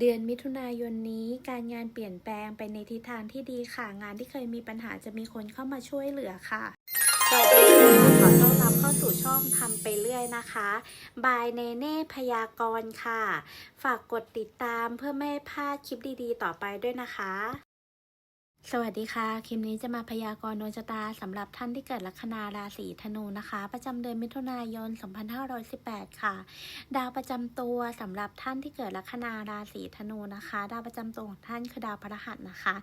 เดือนมิถุนายนนี้การงานเปลี่ยนแปลงไปในทิศทางที่ดีค่ะ งานที่เคยมีปัญหาจะมีคนเข้ามาช่วยเหลือค่ะสวัสดีค่ะขอต้อนรับเข้าสู่ช่องทำไปเรื่อยนะคะ บายเนเน่พยากรณ์ค่ะ ฝากกดติดตามเพื่อไม่พลาดคลิปดีๆ ต่อไปด้วยนะคะ สวัสดีค่ะ คลิปนี้จะมาพยากรณ์ดวงชะตาสำหรับท่านที่เกิดลัคนาราศีธนูนะคะ ประจำเดือนมิถุนายน 2518 ค่ะ ดาวประจำตัวสำหรับท่านที่เกิดลัคนาราศีธนูนะคะ ดาวประจำตัวของท่านคือดาวพฤหัสนะคะ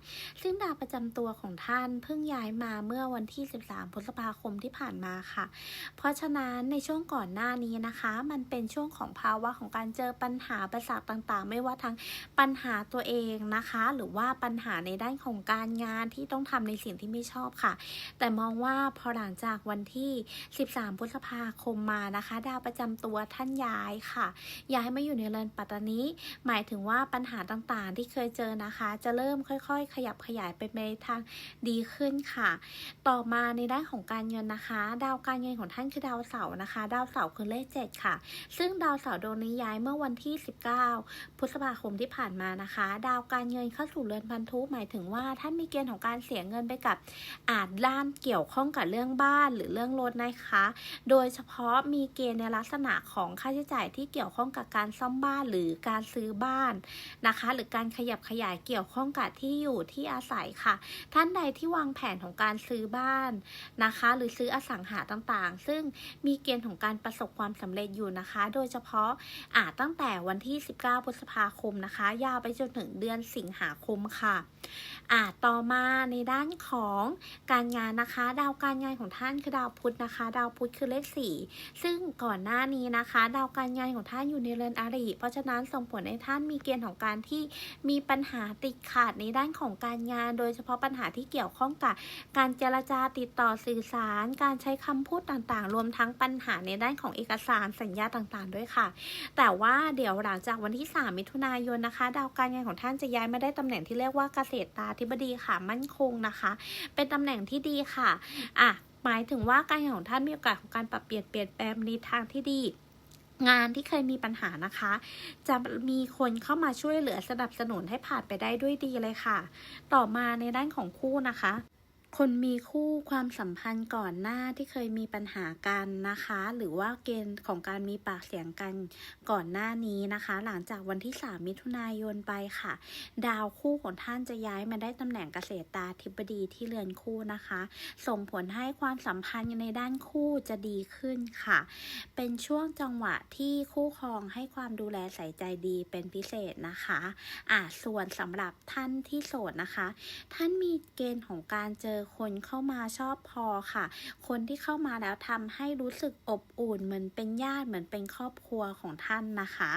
ซึ่งดาวประจำตัวของท่านเพิ่งย้ายมาเมื่อวันที่ 13 พฤษภาคมที่ผ่านมาค่ะ เพราะฉะนั้นในช่วงก่อนหน้านี้นะคะ มันเป็นช่วงของภาวะของการเจอปัญหาประสาทต่างๆ ไม่ว่าทั้งปัญหาตัวเองนะคะ หรือว่าปัญหาในด้านของการงานที่ต้องทำในสิ่งที่ไม่ชอบค่ะ แต่มองว่าพอหลังจากวันที่ 13 พฤษภาคมมานะคะ ดาวประจำตัวท่านย้ายค่ะ ย้ายมาอยู่ในเรือนปัตตานีหมายถึงว่าปัญหาต่างๆ ที่เคยเจอนะคะ จะเริ่มค่อยๆ ขยับขยายไปในทางดีขึ้นค่ะ ต่อมาในด้านของการเงินนะคะ ดาวการเงินของท่านคือดาวเสาร์นะคะ ดาวเสาร์คือเลข 7 ค่ะ ซึ่งดาวเสาร์ดวงนี้ย้ายเมื่อวันที่ 19 พฤษภาคมที่ผ่านมานะคะ ดาวการเงินเข้าสู่เรือนพันธุหมายถึงว่าท่านมีเกณฑ์ของการเสียเงินไปกับอาจด้านเกี่ยวข้องกับเรื่องบ้านหรือเรื่องรถนะคะ โดยเฉพาะมีเกณฑ์ในลักษณะของค่าใช้จ่ายที่เกี่ยวข้องกับการซ่อมบ้านหรือการซื้อบ้านนะคะ หรือการขยับขยายเกี่ยวข้องกับที่อยู่ที่อาศัยค่ะ ท่านใดที่วางแผนของการซื้อบ้านนะคะ หรือซื้ออสังหาต่างๆ ซึ่งมีเกณฑ์ของการประสบความสำเร็จอยู่นะคะ โดยเฉพาะอาจตั้งแต่วันที่ 19 พฤษภาคมนะคะ ยาวไปจนถึงเดือนสิงหาคมค่ะอาจต่อมาในด้านของการงานนะคะ ดาวการงานของท่านคือดาวพุธนะคะ ดาวพุธคือเลขสี่ซึ่งก่อนหน้านี้นะคะ ดาวการงานของท่านอยู่ในเรือนอาริเพราะฉะนั้นส่งผลให้ท่านมีเกณฑ์ของการที่มีปัญหาติดขาดในด้านของการงาน โดยเฉพาะปัญหาที่เกี่ยวข้องกับการเจรจาติดต่อสื่อสาร การใช้คำพูดต่างๆ รวมทั้งปัญหาในด้านของเอกสารสัญญาต่างๆ ด้วยค่ะ แต่ว่าเดี๋ยวหลังจากวันที่ 3 มิถุนายนนะคะ ดาวการงานของท่านจะย้ายมาได้ตำแหน่งที่เรียกว่าเกษตรตาธิบดีค่ะมั่นคงนะคะ เป็นตำแหน่งที่ดีค่ะอะหมายถึงว่าการงานของท่านมีโอกาสของการปรับเปลี่ยนเปลี่ยนแปลงในทางที่ดีงานที่เคยมีปัญหานะคะ จะมีคนเข้ามาช่วยเหลือสนับสนุนให้ผ่านไปได้ด้วยดีเลยค่ะ ต่อมาในด้านของคู่นะคะ คนมีคู่ความสัมพันธ์ก่อนหน้าที่เคยมีปัญหากันนะคะ หรือว่าเกณฑ์ของการมีปากเสียงกันก่อนหน้านี้นะคะ หลังจากวันที่ 3 มิถุนายนไปค่ะ ดาวคู่ของท่านจะย้ายมาได้ตำแหน่งเกษตรตาธิบดีที่เรือนคู่นะคะ ส่งผลให้ความสัมพันธ์ในด้านคู่จะดีขึ้นค่ะ เป็นช่วงจังหวะที่คู่ครองให้ความดูแลใส่ใจดีเป็นพิเศษนะคะอ่าส่วนสำหรับท่านที่โสดนะคะ ท่านมีเกณฑ์ของการเจอคนเข้ามาชอบพอค่ะ คนที่เข้ามาแล้วทำให้รู้สึกอบอุ่นเหมือนเป็นญาติเหมือนเป็นครอบครัวของท่านนะคะ